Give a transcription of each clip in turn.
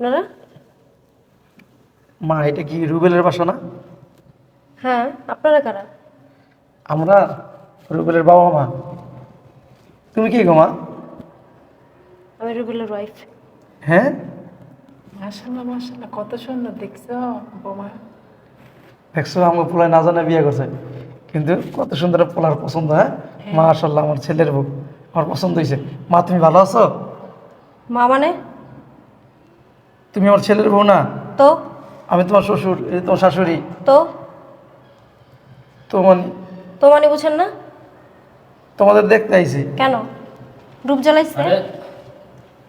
আপনারা? মা এটা কি রুবেলের বাসা না? হ্যাঁ আপনারা কারা? আমরা রুবেলের বাবা মা। তুমি কি গো মা? আমি রুবেলের ওয়াইফ হ্যাঁ? মাশাল্লাহ মাশাল্লাহ কত সুন্দর দেখছ বোমা? দেখছ আমার পোলায় না জানে বিয়ে করছে। কিন্তু কত সুন্দর পোলার পছন্দ হ্যাঁ? মাশাল্লাহ আমার ছেলের বউ। আমার পছন্দ হয়েছে। মা তুমি ভালো আছো? মা মানে? তুমি আমার ছেলের বউ না? তো? আমি তোমার শ্বশুর এই তোমার শাশুড়ি। তো? তো মানে তো মানে বুঝেন না? তোমাদের দেখতে আইছি। কেন? রূপ জ্বালাইছে? আরে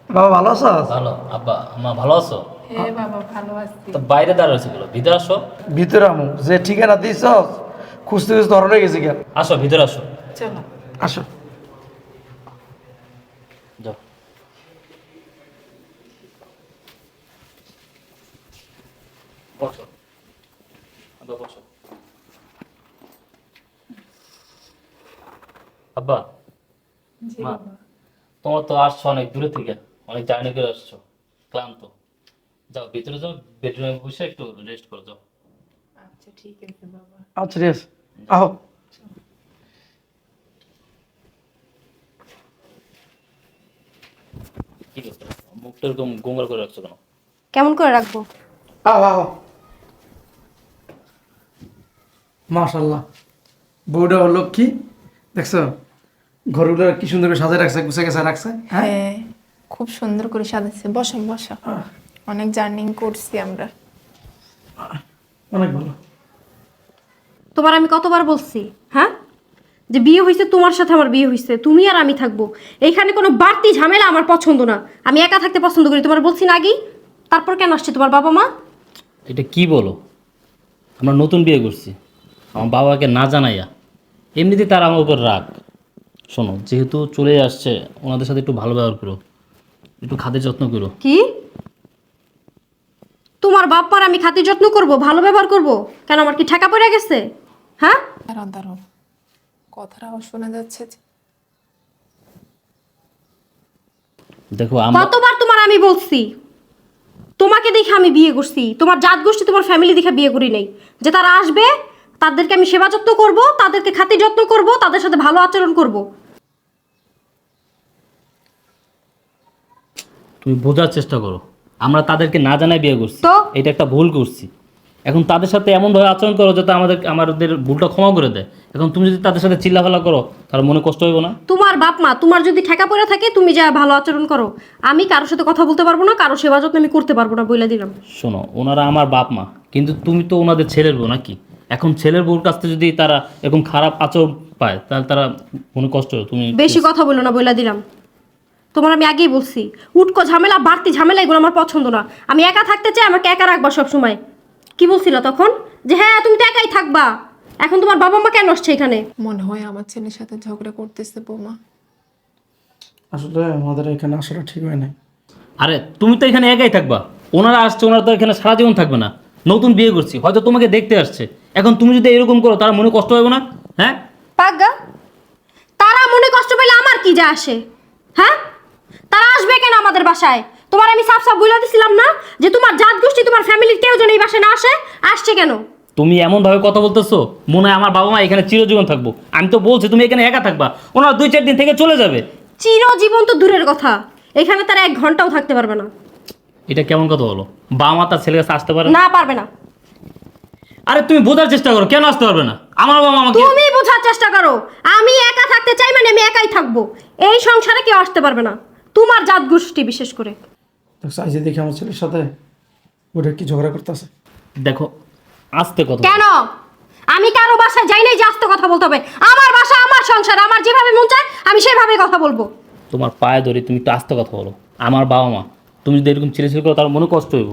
বাবা ভালো আছো? ভালো। আব্বা আমা ভালো আছো? হে বাবা ভালো আছি। তো বাইরে দাঁড়িয়ে গেলো ভিতরে আসো। ভিতরে আমু। যে ঠিকানা দিছ খুঁজতে খুঁজতে ধরনে গেছি কেন আসো ভিতরে আসো। চলো। আসো যাও বসো। আব্বা বসো। আব্বা মা। তোমার তো আসছো অনেক দূরে থেকে অনেক জার্নি করে আসছো ক্লান্ত। যাও ভিতরে যাও বেডরুমে বসে একটু রেস্ট করে যাও। আচ্ছা ঠিক আছে বাবা। আচ্ছা ঠিক আছে। আহো। মুখটা এরকম করে রাখছো কেন? কেমন করে রাখব? আহো আহো। মাশাল্লাহ বউটা হলো কি দেখছ? ঘরগুলো কি সুন্দর করে সাজায় রাখছে গুছে গেছে রাখছে হ্যাঁ? হ্যাঁ খুব সুন্দর করে সাজাচ্ছে। বসেন বসা। অনেক জার্নিং করছি আমরা। অনেক ভালো। তোমার আমি কতবার বলছি হ্যাঁ? যে বিয়ে হয়েছে তোমার সাথে আমার বিয়ে হয়েছে তুমি আর আমি থাকব। এইখানে কোনো বাড়তি ঝামেলা আমার পছন্দ না। আমি একা থাকতে পছন্দ করি। তোমার বলছি না আগেই তারপর কেন আসছে তোমার বাবা মা? এটা কি বলো? আমরা নতুন বিয়ে করছি। আমার বাবাকে না জানাইয়া। এমনিতে তার আমার উপর রাগ। শোনো যেহেতু চলে আসছে ওনাদের সাথে একটু ভালো ব্যবহার করো। একটু খাদের যত্ন করো। কি? তোমার বাপ্পার আমি খাতির যত্ন করব ভালো ব্যবহার করব? কেন আমার কি ঠেকা পড়ে গেছে? হ্যাঁ? দাঁড়ান দাঁড়ান কথাটাও শোনা যাচ্ছে যে দেখো আমরা কতবার তোমার আমি বলছি? তোমাকে দেখে আমি বিয়ে করছি। তোমার জাত গোষ্ঠী তোমার ফ্যামিলি দেখে বিয়ে করি নাই। যে তারা আসবে তাদেরকে আমি সেবা যত্ন করব তাদেরকে খাতির যত্ন করব তাদের সাথে ভালো আচরণ করব। তুমি বোঝার চেষ্টা করো। আমরা তাদেরকে না জানাই বিয়ে করছি। তো? এটা একটা ভুল করছি। এখন তাদের সাথে এমনভাবে আচরণ করো যাতে আমাদের আমাদের ভুলটা ক্ষমা করে দেয়। এখন তুমি যদি তাদের সাথে চিল্লাফালা করো তার মনে কষ্ট হইব না? তোমার বাপ মা তোমার যদি ঠেকা পড়ে থাকে তুমি যা ভালো আচরণ করো। আমি কারোর সাথে কথা বলতে পারব না কারও সেবা যত্ন আমি করতে পারব না বলে দিলাম। শোনো ওনারা আমার বাপ মা কিন্তু তুমি তো ওনাদের ছেলের বউ নাকি? এখন ছেলের বউর কাছ থেকে যদি তারা এরকম খারাপ আচরণ পায় তাহলে তারা মনে কষ্ট তুমি বেশি কথা বলো না বলে দিলাম। তোমার আমি আগেই বলছি উটকো ঝামেলা বাড়তি ঝামেলা এগুলো আমার পছন্দ না। আমি একা থাকতে চাই আমাকে একা রাখবা সব সময় কি বলছিল তখন? যে হ্যাঁ তুমি তো একাই থাকবা। এখন তোমার বাবা মা কেন আসছে এখানে? মনে হয় আমার ছেলের সাথে ঝগড়া করতেছে বৌমা। আসলে আমাদের এখানে আসাটা ঠিক হয় নাই। আরে তুমি তো এখানে একাই থাকবা। ওনারা আসছে ওনারা তো এখানে সারা জীবন থাকবে না। নতুন বিয়ে করছি হয়তো তোমাকে দেখতে আসছে। এখন তুমি যদি এরকম করো তারা মনে কষ্ট হবে না? হ্যাঁ? পাগা তারা মনে কষ্ট পেলে আমার কি যা আসে? হ্যাঁ? তারা আসবে কেন আমাদের বাসায়? তোমার আমি সাফ সাফ বলে দিছিলাম না যে তোমার জাত গোষ্ঠী তোমার ফ্যামিলির কেউ যেন এই বাসায় না আসে আসছে কেন? তুমি এমনভাবে কথা বলতেছো মনে হয় আমার বাবা মা এখানে চিরজীবন থাকব। আমি তো বলছি তুমি এখানে একা থাকবা। ওনারা দুই চার দিন থেকে চলে যাবে। চিরজীবন তো দূরের কথা। এখানে তারা এক ঘন্টাও থাকতে পারবে না। এটা কেমন কথা বলো? বাবা মা তার ছেলের কাছে আসতে পারে? না পারবে না। আরে তুমি বোঝার চেষ্টা করো কেন আসতে পারবে না? আমার বাবা আমাকে তুমি বোঝার চেষ্টা করো। আমি একা থাকতে চাই মানে আমি একাই থাকব। এই সংসারে কেউ আসতে পারবে না। তোমার জাত গোষ্ঠী বিশেষ করে। দেখছ আজ দেখি আমার ছেলের সাথে ওটা কি ঝগড়া করতেছে? দেখো আসতে কথা কেন? আমি কারও বাসায় যাই নাই যে আস্তে কথা বলতে হবে। আমার বাসা আমার সংসার আমার যেভাবে মন চায় আমি সেভাবে কথা বলব। তোমার পায়ে ধরে তুমি একটু আস্তে কথা বলো। আমার বাবা মা তুমি যদি এরকম ছেলে ছেলে করো তার মনে কষ্ট হইব।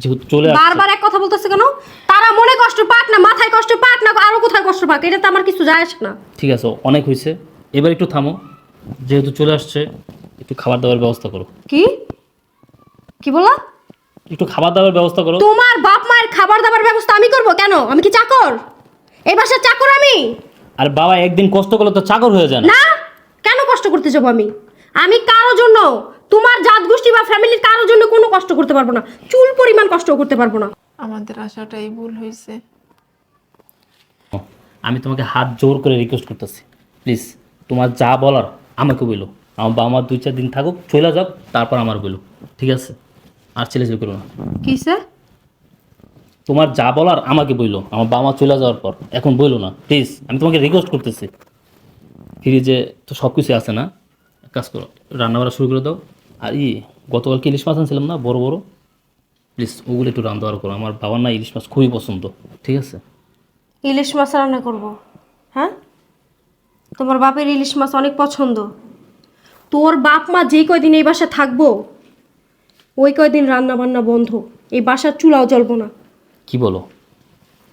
যেহেতু চলে আসছে। বারবার এক কথা বলতেছে কেন? তারা মনে কষ্ট পাক না মাথায় কষ্ট পাক না আরও কোথায় কষ্ট পাক? এটা তো আমার কিছু যায় আসে না। ঠিক আছে অনেক হয়েছে এবার একটু থামো যেহেতু চলে আসছে একটু খাবার দাবার ব্যবস্থা করো। কি? কি বললা? একটু খাবার দাবার ব্যবস্থা করো। তোমার বাপ মায়ের খাবার দাবার ব্যবস্থা আমি করব কেন? আমি কি চাকর? এই বাসার চাকর আমি? আর বাবা একদিন কষ্ট করলে তো চাকর হয়ে যায় না। কেন কষ্ট করতে যাব আমি? আমি কারও জন্য তোমার জাত গোষ্ঠী বা ফ্যামিলির কারোর জন্য কোনো কষ্ট করতে পারব না। চুল পরিমাণ কষ্ট করতে পারব না। আমাদের আশাটাই ভুল হয়েছে। আমি তোমাকে হাত জোর করে রিকোয়েস্ট করতেছি। প্লিজ তোমার যা বলার আমাকে বলো। আমার বাবা মা দুই চার দিন থাকুক চলে যাক তারপর আমার বলো। ঠিক আছে? আর ছেলে করো না। কিসে তোমার যা বলার আমাকে বইলো আমার বাবা মা চলে যাওয়ার পর। এখন বইলো না। প্লিজ আমি তোমাকে রিকোয়েস্ট করতেছি। ফ্রিজে তো সব কিছু আছে না? কাজ করো রান্না বান্না শুরু করে দাও। আর ই গতকালকে ইলিশ মাছ আনছিলাম না? বড় বড়? প্লিজ ওগুলো একটু রান্না করো। আমার বাবার না ইলিশ মাছ খুবই পছন্দ। ঠিক আছে? ইলিশ মাছ রান্না করব। হ্যাঁ? তোমার বাপের ইলিশ মাছ অনেক পছন্দ। তোর বাপ মা যেই কয়দিন এই বাসায় থাকব ওই কয়দিন রান্না বান্না বন্ধ। এই বাসার চুলাও জ্বলবো না। কি বলো?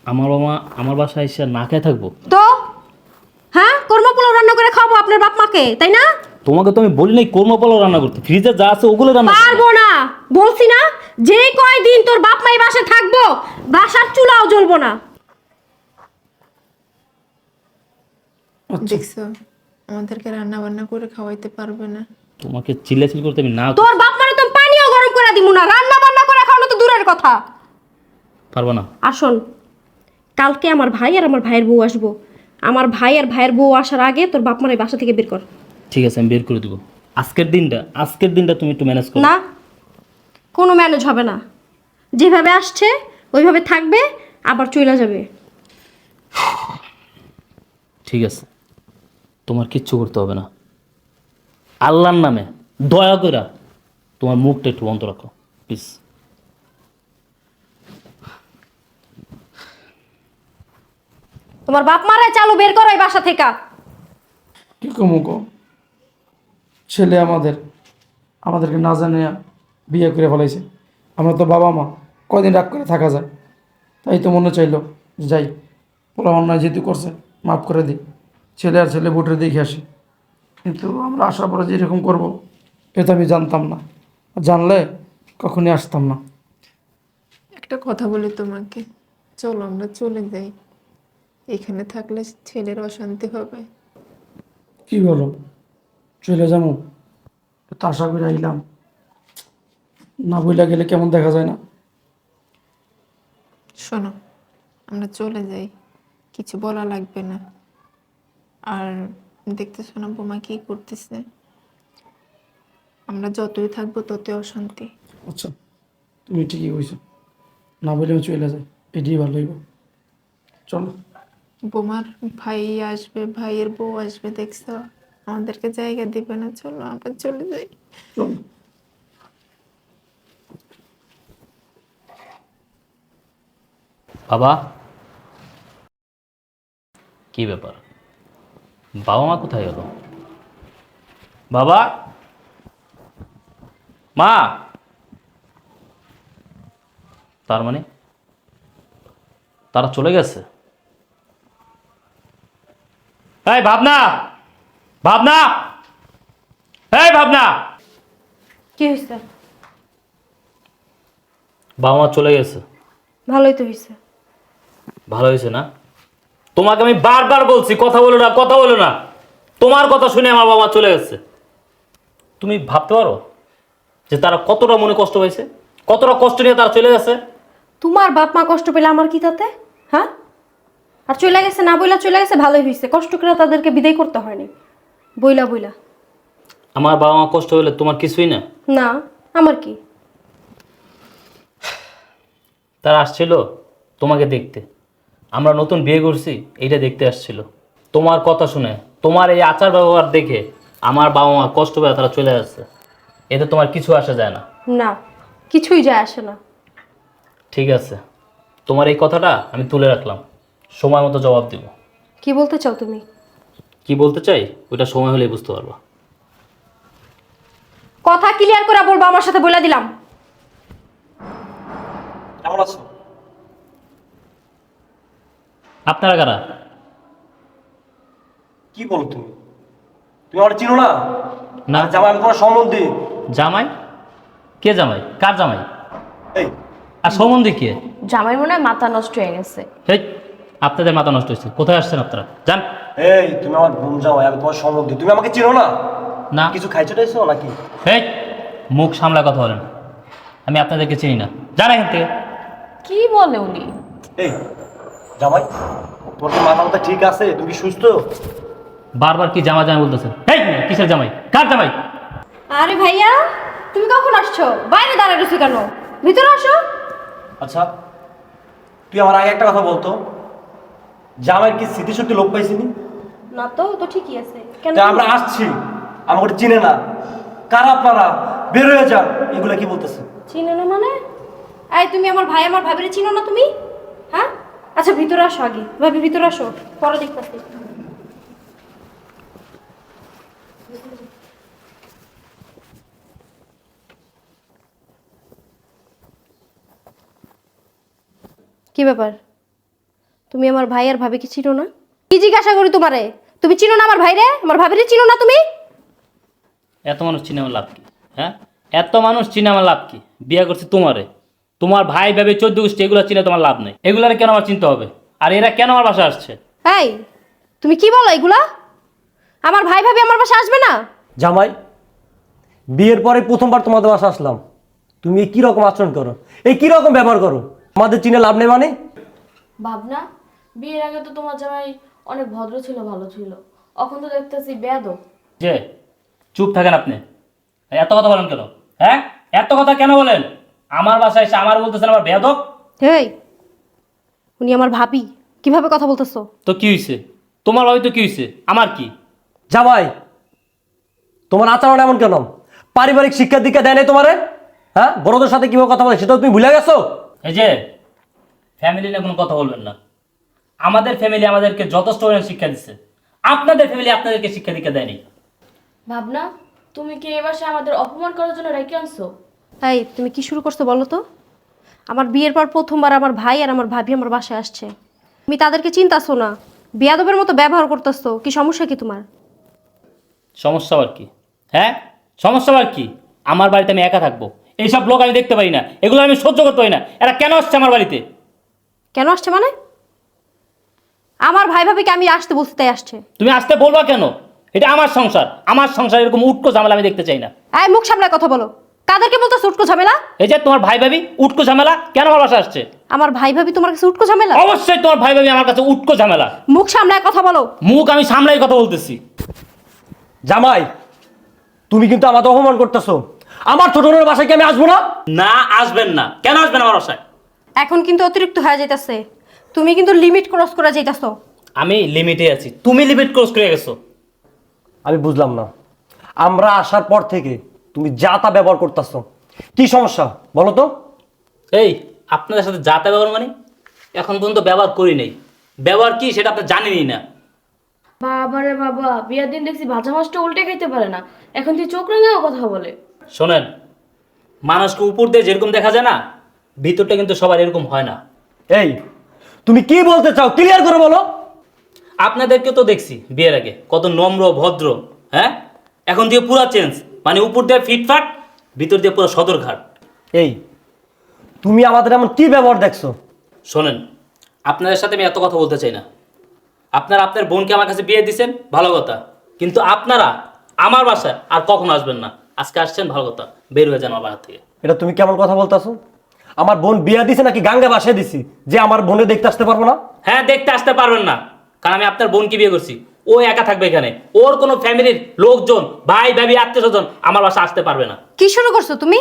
আমার বাবা আমার বাসায় এসে না খেয়ে থাকব? তো? হ্যাঁ? কর্মা পোলাও রান্না করে খাব আপনার বাপ মাকে তাই না? তোমাকে তো আমি বলি নাই কোরমা পোলাও রান্না করতে। ফ্রিজে যা আছে ওগুলো রান্না পারব না। বলছি না যেই কয়দিন তোর বাপ মা এই বাসায় থাকব বাসার চুলাও জ্বলবো না। দেখছ আমাদেরকে রান্না বান্না করে খাওয়াইতে পারবে না। তোমাকে চিল্লাচিল করতে আমি না তোর বাপ মারে তো পানিও গরম করে দিব না। রান্না বান্না করে খাওয়ানো তো দূরের কথা। পারব না। আসুন কালকে আমার ভাই আর আমার ভাইয়ের বউ আসব। আমার ভাই আর ভাইয়ের বউ আসার আগে তোর বাপ মার এই বাসা থেকে বের কর। ঠিক আছে আমি বের করে দেবো। আজকের দিনটা আজকের দিনটা তুমি একটু ম্যানেজ করো। না কোনো ম্যানেজ হবে না। যেভাবে আসছে ওইভাবে থাকবে আবার চলে যাবে। ঠিক আছে তোমার কিচ্ছু করতে হবে না। আল্লাহর নামে দয়া করে তোমার মুখটা একটু বন্ধ রাখো প্লিজ তোমার বাপ মারে চালু বের করো এই বাসা থেকে। কি কমু কো ছেলে আমাদের আমাদেরকে না জানিয়ে বিয়ে করে ফেলাইছে। আমরা তো বাবা মা কয়দিন রাগ করে থাকা যায়। তাই তো মনে চাইলো যাই পোলা অন্যায় যেহেতু করছে মাফ করে দিই। ছেলে আর ছেলে ভোটে দেখে আসি। কিন্তু আমরা আসার পরে যে এরকম করব এটা আমি জানতাম না। জানলে কখনই আসতাম না। একটা কথা বলি তোমাকে। চলো আমরা চলে যাই। এখানে থাকলে ছেলের অশান্তি হবে। কি বলো? চলে যাব। তো আশা করে আইলাম। না বইলা গেলে কেমন দেখা যায় না? শোনো আমরা চলে যাই। কিছু বলা লাগবে না। আর দেখতেছো না বোমা কি করতেছে? আমরা যতই থাকব ততই অশান্তি। আচ্ছা তুমি ঠিকই কইছো। না বলে আমি চলে যাই এটাই ভালো হইব। চলো। বোমার ভাই আসবে ভাইয়ের বউ আসবে দেখছ? আমাদেরকে জায়গা দিবে না চলো আমরা চলে যাই। বাবা? কি ব্যাপার? বাবা মা কোথায় গেল? বাবা? মা? তার মানে? তারা চলে গেছে? এই ভাবনা! ভাবনা? এই ভাবনা? কি হয়েছে বাবা মা চলে গেছে। ভালোই তো হয়েছে ভালো হয়েছে না? তোমাকে আমি বারবার বলছি কথা বলো না কথা বলো না। তোমার কথা শুনে আমার বাবা চলে গেছে। তুমি ভাবতে পারো যে তারা কতটা মনে কষ্ট হয়েছে কতটা কষ্ট নিয়ে তারা চলে গেছে? তোমার বাপ মা কষ্ট পেলে আমার কি তাতে? হ্যাঁ? আর চলে গেছে না বইলা চলে গেছে ভালোই হয়েছে কষ্ট করে তাদেরকে বিদায় করতে হয়নি। বইলা বইলা। আমার বাবা মা কষ্ট হলে তোমার কিছুই না? না আমার কি? তারা আসছিল তোমাকে দেখতে। আমরা নতুন বিয়ে করছি এইটা দেখতে আসছিল। তোমার কথা শুনে তোমার এই আচার ব্যবহার দেখে আমার বাবা মা কষ্ট পেয়ে তারা চলে যাচ্ছে এতে তোমার কিছু আসা যায় না। না কিছুই যায় আসে না। ঠিক আছে তোমার এই কথাটা আমি তুলে রাখলাম। সময় মতো জবাব দিব। কি বলতে চাও তুমি? কি বলতে চাই? ওইটা সময় হলেই বুঝতে পারবা। কথা ক্লিয়ার করে বলব আমার সাথে বলে দিলাম। কেমন আছো? আপনারা কারা? কি বলো তুমি? তুমি আমার চিনো না? না। জামাই আমি তোমার সম্বন্ধী? জামাই? কে জামাই? কার জামাই? এই। আর সম্বন্ধে কে? জামাই মনে হয় মাথা নষ্ট হয়ে গেছে। হেই আপনাদের মাথা নষ্ট হয়েছে। কোথায় আসছেন আপনারা? যান। এই তুমি আমার বোন জামাই আমি তোমার সম্বন্ধী তুমি আমাকে চিনো না? না। কিছু খাইছো টাইছো নাকি? হেই মুখ সামলা কথা বলেন। আমি আপনাদেরকে চিনি না। জান এখান থেকে। কি বলে উনি? এই জামাই তোর কি মাথা মাথা ঠিক আছে? তুমি কি সুস্থ? বারবার কি জামা জামাই বলতেছে? এই কিসের জামাই? কার জামাই? আরে ভাইয়া তুমি কখন আসছো? বাইরে দাঁড়ায় রয়েছো কেন? ভিতরে আসো। আচ্ছা তুই আমার আগে একটা কথা বলতো। জামাইয়ের কি স্মৃতিশক্তি লোপ পাইছিনি? না তো তো ঠিকই আছে। কেন তা আমরা আসছি। আমাকে চিনে না। কারা আপনারা? বের হয়ে যান। এগুলা কি বলতেছে? চিনো না মানে? এই তুমি আমার ভাই আমার ভাবিরে চিনো না তুমি? হ্যাঁ? আচ্ছা ভিতরে আসো আগে। ভাবি ভিতরে আসো। পরে দেখতেছি। কি ব্যাপার? তুমি আমার ভাই আর ভাবিকে চিনো না? কি জিজ্ঞাসা করি তোমারে? তুমি চিনো না আমার ভাইরে? আমার ভাবিরে চিনো না তুমি? এত মানুষ চিনে আমার লাভ কি? হ্যাঁ? এত মানুষ চিনে আমার লাভ কি? বিয়ে করছি তোমারে। তোমার ভাই ভাবে চোদ্দ গোষ্ঠী এগুলো চিনে তোমার লাভ নেই। এগুলার কেন আমার চিনতে হবে? আর এরা কেন আমার বাসা আসছে? এই তুমি কি বলো এগুলা? আমার ভাই ভাবি আমার বাসা আসবে না? জামাই বিয়ের পরে প্রথমবার তোমাদের বাসা আসলাম। তুমি কি রকম আচরণ করো? এই কি রকম ব্যবহার করো? আমাদের চিনে লাভ নেই মানে? ভাবনা বিয়ের আগে তো তোমার জামাই অনেক ভদ্র ছিল ভালো ছিল। এখন তো দেখতেছি বেয়াদব। যে চুপ থাকেন আপনি। এত কথা বলেন কেন? হ্যাঁ? এত কথা কেন বলেন? আমার বাসায় এসে আমার বলতেছেন আমার বেয়াদব? এই উনি আমার ভাবি। কীভাবে কথা বলতেছো? তো কি হয়েছে তোমার ভাবি তো কি হয়েছে আমার কি? যা ভাই তোমার আচরণ এমন কেন? পারিবারিক শিক্ষা দীক্ষা দেয় নাই তোমারে? হ্যাঁ? বড়দের সাথে কীভাবে কথা বলে সেটাও তুমি ভুলে গেছো? এই যে ফ্যামিলি নিয়ে কোনো কথা বলবেন না। আমাদের ফ্যামিলি আমাদেরকে যথেষ্ট পরিমাণে শিক্ষা দিচ্ছে আপনাদের ফ্যামিলি আপনাদেরকে শিক্ষা দীক্ষা দেয়নি। ভাবনা তুমি কি এবার সে আমাদের অপমান করার জন্য রেখে আনছো? এই তুমি কি শুরু করছ বলো তো? আমার বিয়ের পর প্রথমবার আমার ভাই আর আমার ভাবি আমার বাসায় আসছে। তুমি তাদেরকে চিন্তাছো না। বেয়াদবের মতো ব্যবহার করতেছো। কি সমস্যা কি তোমার? সমস্যা আর কি? হ্যাঁ? সমস্যা আর কি? আমার বাড়িতে আমি একা থাকব। এইসব লোক আমি দেখতে পারি না। এগুলো আমি সহ্য করতে পারি না। এরা কেন আসছে আমার বাড়িতে? কেন আসছে মানে? আমার ভাই ভাবিকে আমি আসতে বলছি তাই আসছে। তুমি আসতে বলবা কেন? এটা আমার সংসার। আমার সংসার এরকম উটকো ঝামেলা আমি দেখতে চাই না। এই মুখ সামনে কথা বলো। কাদেরকে বলতো সুটকো ঝামেলা? এই যে তোমার ভাই ভাবি উটকো ঝামেলা? কেন আমার বাসা আসছে? আমার ভাই ভাবি তোমার কাছে উটকো ঝামেলা? অবশ্যই তোমার ভাই ভাবি আমার কাছে উটকো ঝামেলা। মুখ সামনে কথা বলো। মুখ আমি সামলাই কথা বলতেছি। জামাই তুমি কিন্তু আমাকে অপমান করতেছো। আমার ছোট বোনের বাসায় কি আমি আসব না? না আসবেন না। কেন আসবেন আমার বাসায়? এখন কিন্তু অতিরিক্ত হয়ে যাইতাছে। তুমি কিন্তু লিমিট ক্রস করে যাইতাছো। আমি লিমিটে আছি। তুমি লিমিট ক্রস করে গেছো। আমি বুঝলাম না। আমরা আসার পর থেকে তুমি যা তা ব্যবহার করতেছো। কি সমস্যা? বলো তো। এই আপনাদের সাথে যা তা ব্যবহার মানে? এখন পর্যন্ত ব্যবহার করি নাই। ব্যবহার কি সেটা আপনি জানেনই না। বাবারে বাবা বিয়ের দিন দেখছি ভাজা মাছটা উল্টে খাইতে পারে না। এখন তুই চোখ রাঙাও কথা বলে। শোনেন মানুষকে উপর দিয়ে যেরকম দেখা যায় না ভিতরটা কিন্তু সবার এরকম হয় না। এই তুমি কি বলতে চাও? ক্লিয়ার করে বলো। আপনাদেরকে তো দেখছি বিয়ের আগে। কত নম্র ভদ্র হ্যাঁ? এখন দিয়ে পুরো চেঞ্জ মানে উপর দিয়ে ফিটফাট ভিতর দিয়ে পুরো সদরঘাট। এই তুমি আমাদের এমন কি ব্যবহার দেখছ? শোনেন আপনাদের সাথে আমি এত কথা বলতে চাই না। আপনারা আপনার বোনকে আমার কাছে বিয়ে দিচ্ছেন ভালো কথা। কিন্তু আপনারা আমার বাসায় আর কখন আসবেন না। আজকে আসছেন ভালো কথা। বের হয়ে যান আমার বাসা থেকে। এটা তুমি কেমন কথা বলতেছো? আমার বোন বিয়া দিছে নাকি গাঙ্গা বাসায় দিছি? যে আমার বোনে দেখতে আসতে পারব না? হ্যাঁ দেখতে আসতে পারবেন না। কারণ আমি আপনার বোনকে বিয়ে করছি। ও একা থাকবে এখানে। ওর কোনো ফ্যামিলির লোকজন ভাই ভাবি আত্মীয় স্বজন আমার বাসা আসতে পারবে না। কি শুরু করছ তুমি?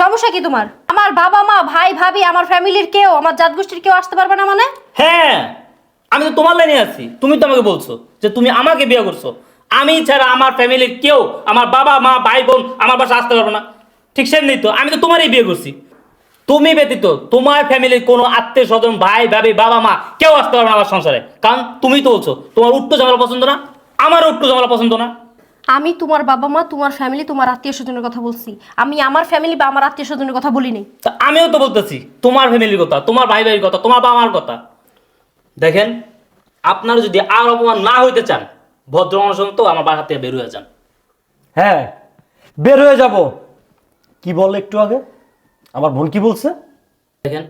সমস্যা কি তোমার? আমার বাবা মা ভাই ভাবি আমার ফ্যামিলির কেউ আমার জাত গোষ্ঠীর কেউ আসতে পারবে না মানে? হ্যাঁ আমি তো তোমার লাইনে আছি। তুমি তো আমাকে বলছো যে তুমি আমাকে বিয়ে করছ। আমি ছাড়া আমার ফ্যামিলির কেউ আমার বাবা মা ভাই বোন আমার বাসা আসতে পারবে না। ঠিক সেমনি তো? আমি তো তোমারই বিয়ে করছি। তুমি ব্যতীত তোমার ফ্যামিলির কোনো আত্মীয় স্বজন ভাই ভাবি বাবা মা কেউ আসতে পারবে না আমার সংসারে। কারণ তুমি তো বলছো তোমার উট্টো ঝামেলা পছন্দ না আমার উট্টো ঝামেলা পছন্দ না। আমি তোমার বাবা মা তোমার ফ্যামিলি তোমার আত্মীয় স্বজনের কথা বলছি। আমি আমার ফ্যামিলি বা আমার আত্মীয় স্বজনের কথা বলি নাই। তা আমিও তো বলতেছি তোমার ফ্যামিলির কথা তোমার ভাই ভাইয়ের কথা তোমার বাবা মার কথা। দেখেন আপনারা যদি আর অপমান না হইতে চান ভদ্র মানুষের তো আমার বাসা থেকে বের হয়ে যান। হ্যাঁ বের হয়ে যাব। কি বললে একটু আগে? আমার বোন কি বলছে? দেখেন,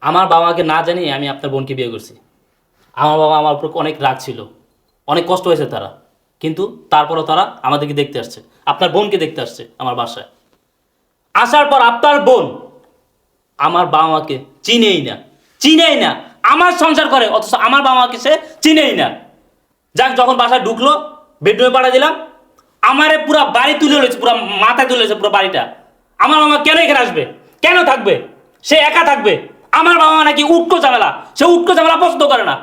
আমার বাবাকে না জানিয়ে আমি আপনার বোনকে বিয়ে করছি। আমার বাবা আমার উপর অনেক রাগ ছিল। অনেক কষ্ট হয়েছে তারা। কিন্তু তারপরও তারা আমাদেরকে দেখতে আসছে। আপনার বোনকে দেখতে আসছে আমার বাসায়। আসার পর আপনার বোন আমার বাবা মাকে চিনেই না। চিনেই না। আমার সংসার করে, অথচ আমার বাবা মাকে সে চিনেই না। যাক, যখন বাসায় ঢুকলো বেডরুমে পাঠা দিলাম। আমারে পুরো বাড়ি তুলে রয়েছে পুরো মাথায় তুলে রয়েছে পুরো বাড়িটা। আমার মামা কেন এখানে আসবে? কেন থাকবে? সে একা থাকবে? আমার বাবা মা নাকি উটকো ঝামেলা? সে উটকো ঝামেলা পছন্দ করে না।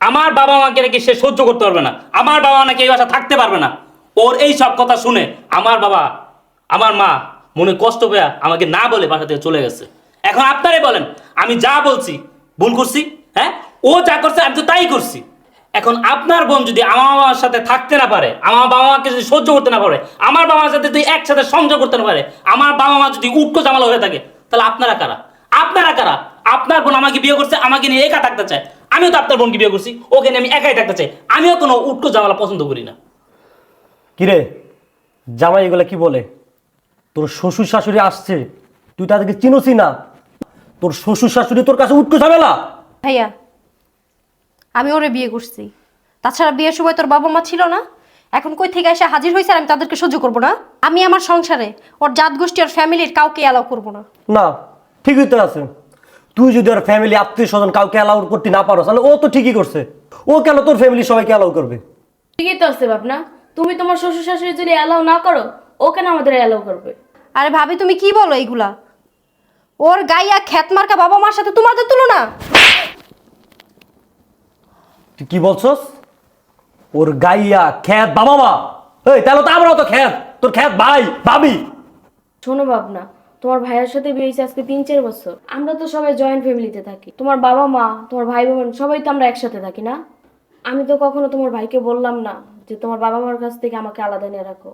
আমার বাবা মাকে নাকি সে সহ্য করতে পারবে না। আমার বাবা মা নাকি এই বাসা থাকতে পারবে না। ওর এই সব কথা শুনে আমার বাবা, আমার মা মনে কষ্ট পেয়ে আমাকে না বলে বাসা থেকে চলে গেছে। এখন আপনারাই বলেন, আমি যা বলছি, ভুল করছি? হ্যাঁ? ও যা করছে, আমি তো তাই করছি। এখন আপনার বোন যদি আমার বাবার সাথে থাকতে না পারে আমার বাবা মাকে যদি সহ্য করতে না পারে আমার বাবার সাথে যদি একসাথে সংযোগ করতে না পারে আমার বাবা মা যদি উটকো জামালা হয়ে থাকে তাহলে আপনারা কারা? আপনারা কারা? আপনার বোন আমাকে বিয়ে করছে আমাকে নিয়ে একা থাকতে চায়। আমিও তো আপনার বোনকে বিয়ে করছি ওকে নিয়ে আমি একাই থাকতে চাই। আমিও কোনো উটকো জামালা পছন্দ করি না। কিরে জামাই এগুলো কি বলে? তোর শ্বশুর শাশুড়ি আসছে তুই তাদেরকে চিনোসি না। তোর শ্বশুর শাশুড়ি তোর কাছে উটকো ঝামেলা? ভাইয়া আমি ওরে বিয়ে করছি। তাছাড়া বিয়ের সময় তোর বাবা মা ছিল না? এখন কই থেকে এসে হাজির হয়েছে আর আমি তাদেরকে সহ্য করব না? আমি আমার সংসারে ওর জাত গোষ্ঠী আর ফ্যামিলির কাউকে অ্যালাউ করব না। না ঠিকই তো আছে। তুই যদি ওর ফ্যামিলি আত্মীয় স্বজন কাউকে অ্যালাউ করতে না পারো তাহলে ও তো ঠিকই করছে। ও কেন তোর ফ্যামিলি সবাইকে অ্যালাউ করবে? ঠিকই তো আছে ভাবনা। তুমি তোমার শ্বশুর শাশুড়ি যদি অ্যালাউ না করো ও কেন আমাদের অ্যালাউ করবে? আরে ভাবি তুমি কি বলো এইগুলা? ওর গাইয়া খ্যাত মার্কা বাবা মার সাথে তোমাদের তুলনা? তুই কি বলছস? ওর গাইয়া খ্যাত বাবা মা এই তাহলে তো আমরাও তো খ্যাত। তোর খ্যাত ভাই ভাবি। শোনো ভাবনা তোমার ভাইয়ের সাথে বিয়ে হয়েছে আজকে তিন চার বছর। আমরা তো সবাই জয়েন্ট ফ্যামিলিতে থাকি। তোমার বাবা মা তোমার ভাই বোন সবাই তো আমরা একসাথে থাকি না? আমি তো কখনো তোমার ভাইকে বললাম না যে তোমার বাবা মার কাছ থেকে আমাকে আলাদা নিয়ে রাখো।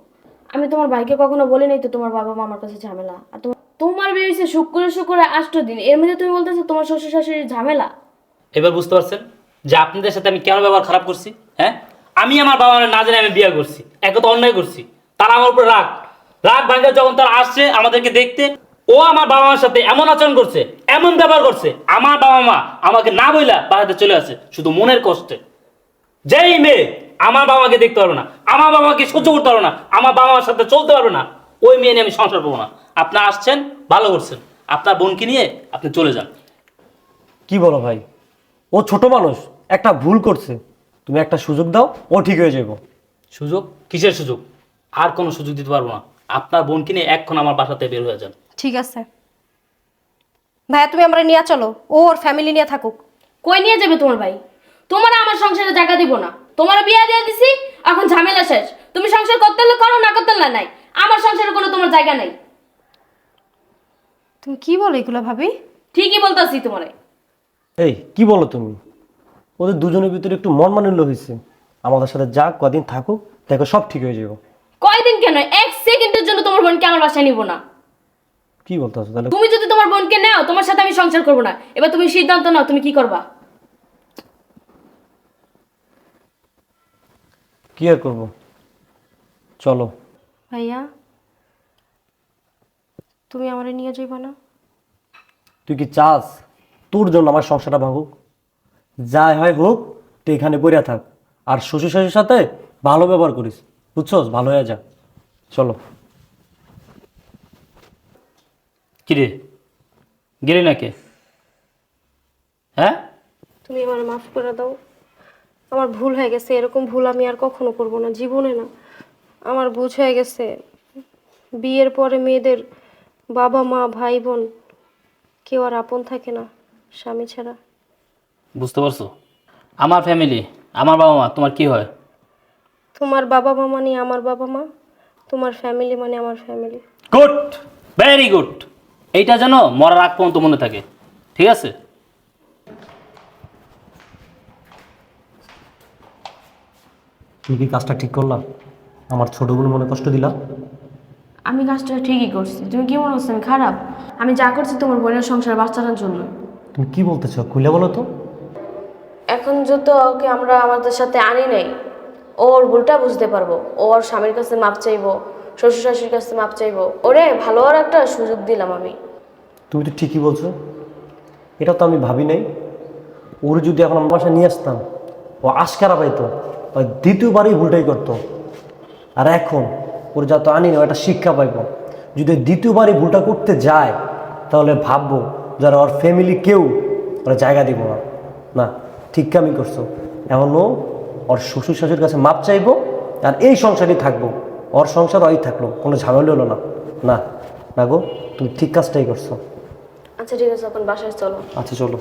আমি তোমার ভাইকে কখনো বলি নাই তো তোমার বাবা মা আমার কাছে ঝামেলা। আর তোমার তোমার বিয়ে হয়েছে শুক্র শুক্র আষ্ট দিন। এর মধ্যে তুমি বলতেছো তোমার শ্বশুর শাশুড়ির ঝামেলা? এবার বুঝতে পারছেন? যে আপনাদের সাথে আমি কেন ব্যবহার খারাপ করছি হ্যাঁ? আমি আমার বাবা না জানি আমি বিয়ে করছি, এক তো অন্যায় করছি। তারা আমার উপর রাগ। রাগ ভাঙ্গা যখন তারা আসছে আমাদেরকে দেখতে, ও আমার বাবা মার সাথে এমন আচরণ করছে, এমন ব্যবহার করছে, আমার বাবা মা আমাকে না বইলা বাড়িতে চলে আসে শুধু মনের কষ্টে। যেই মেয়ে আমার বাবাকে দেখতে পারবে না, আমার বাবাকে সহ্য করতে পারবে না, আমার বাবা মার সাথে চলতে পারবে না, ওই মেয়ে নিয়ে আমি সংসার পাবো না। আপনার আসছেন, ভালো করছেন। আপনার বোনকে নিয়ে আপনি চলে যান। কি বলো ভাই? ও ছোট মানুষ একটা ভুল করছে। তুমি একটা সুযোগ দাও ও ঠিক হয়ে যাব। সুযোগ? কিসের সুযোগ? আর কোনো সুযোগ দিতে পারব না। আপনার বোনকে নিয়ে এক্ষণ আমার বাসাতে বের হয়ে যান। ঠিক আছে। ভাইয়া তুমি আমরা নিয়ে চলো। ও ওর ফ্যামিলি নিয়ে থাকুক। কই নিয়ে যাবে তোমার ভাই? তোমার আমার সংসারে জায়গা দিব না। তোমার বিয়ে দিয়ে দিছি এখন ঝামেলা শেষ। তুমি সংসার করতে হলে করো না করতে হলে নাই। আমার সংসারে কোনো তোমার জায়গা নাই। তুমি কি বলো এগুলো ভাবি? ঠিকই বলতেছি তোমারে। এই কি বলো তুমি? ওদের দুজনের ভিতরে একটু মন মানিল্য হয়েছে আমাদের সাথে যা কদিন থাকুক দেখো সব ঠিক হয়ে যাব। কয়দিন কেন? এক সেকেন্ডের জন্য তোমার বোনকে আমার বাসায় নিব না। কি বলতে আছো তাহলে? তুমি যদি তোমার বোনকে নাও তোমার সাথে আমি সংসার করব না। এবার তুমি সিদ্ধান্ত নাও তুমি কি করবা? কি আর করব? চলো। ভাইয়া তুমি আমারে নিয়ে যাইবা না? তুই কি চাস? তোর জন্য আমার সংসারটা ভাঙুক। যাই হয় হোক, তুই এখানে পড়ে থাক। আর শ্বশুর শাশুর সাথে ভালো ব্যবহার করিস। বুঝছস? ভালো হয়ে যা। চলো। কিরে গেলি নাকি? হ্যাঁ? তুমি আমার মাফ করে দাও। আমার ভুল হয়ে গেছে। এরকম ভুল আমি আর কখনো করব না, জীবনে না। আমার বুঝ হয়ে গেছে। বিয়ের পরে মেয়েদের বাবা মা ভাই বোন কেউ আর আপন থাকে না। স্বামী ছাড়া। বুঝতে পারছ? আমার ফ্যামিলি আমার বাবা মা তোমার কি হয়? তোমার বাবা মা মানে আমার বাবা মা তোমার ফ্যামিলি মানে আমার ফ্যামিলি গুড ভেরি গুড এইটা যেন মরার আগ পর্যন্ত মনে থাকে। ঠিক আছে? তুই কি কাজটা ঠিক করলাম আমার ছোটগুলো মনে কষ্ট দিলাম আমি কাজটা ঠিকই করছি। তুমি কি মনে হচ্ছে আমি খারাপ? আমি যা করছি তোমার বোনের সংসার বাচ্চাটার জন্য। তুমি কি বলতেছ? খুলে বলো তো। এখন যত ওকে আমরা আমাদের সাথে আনি নাই ও ওর ভুলটা বুঝতে পারব। ও ওর স্বামীর কাছে মাপ চাইব শ্বশুর শাশুড়ির কাছে মাপ চাইব। ওরে ভালো আর একটা সুযোগ দিলাম আমি। তুমি তো ঠিকই বলছো। এটা তো আমি ভাবি নাই। ওর যদি এখন আমার বাসায় নিয়ে আসতাম ও আশকারা পাইতো ওই দ্বিতীয়বারই ভুলটাই করতো। আর এখন ওর যত আনি না একটা শিক্ষা পাইব। যদি দ্বিতীয়বারই ভুলটা করতে যায় তাহলে ভাববো যারা ওর ফ্যামিলি কেউ ওরা জায়গা দিব না। না ঠিক কামই করছ। এমনও ওর শ্বশুর শাশুর কাছে মাপ চাইব আর এই সংসারই থাকব। ওর সংসার ওই থাকল কোনো ঝামেলা হলো না। না না গো তুমি ঠিক কাজটাই করছ। আচ্ছা ঠিক আছে এখন বাসায় চলো। আচ্ছা চলো।